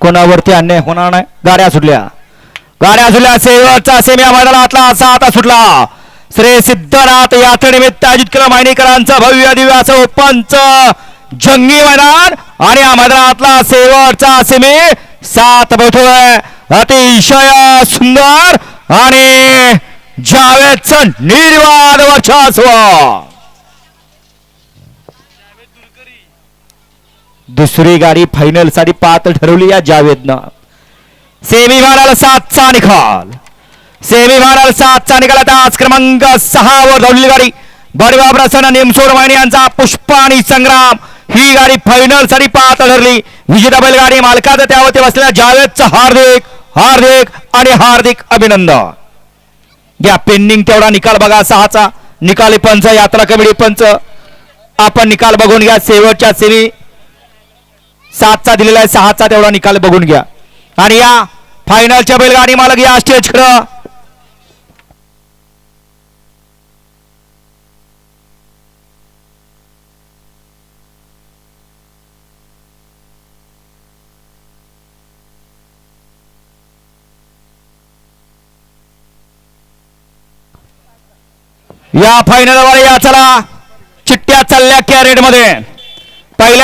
कोणावरती अन्याय होणार नाही? गाड्या सुटल्या. गाड्या सुटल्या. शेवटचा सेमी या मैदानातला असा आता सुटला. श्री सिद्धनाथ यात्रेनिमित्त आयोजित केलं मायनीकरांचं भव्य दिव्य असं ओपनच जंगी मैदान. आणि या मैदानातला शेवटचा सेमी सात बैठोय अतिशय सुंदर आणि जावेदचं निर्वाद वर्चस्व. दुसरी गाडी फायनलसाठी पात्र ठरवली या जावेदनं. सेमी फायनल सातचा निकाल. सेमी फायनल सातचा निकाल. आता आज क्रमांक सहावर धावलेली गाडी. बडवा प्रसन्न निमसोर वाहिनी यांचा पुष्प आणि संग्राम. ही गाडी फायनलसाठी पात्र ठरली. विजेता बैलगाडी मालकाचं त्यावरती बसलेल्या जावेदचं हार्दिक हार्दिक आणि हार्दिक अभिनंदन. या पेंडिंग तेवढा निकाल बघा सहाचा. निकाली पंच यात्रा कमिटी पंच. आपण निकाल बघून घ्या. शेवटच्या सेमी सातचा दिलेला आहे सहाचा तेवढा निकाल बघून घ्या. आणि या फायनलच्या बैलगाडी मालक या स्टेज खरं. या फायनलवर या चला. चिट्ट्या चालल्या कॅरेटमध्ये.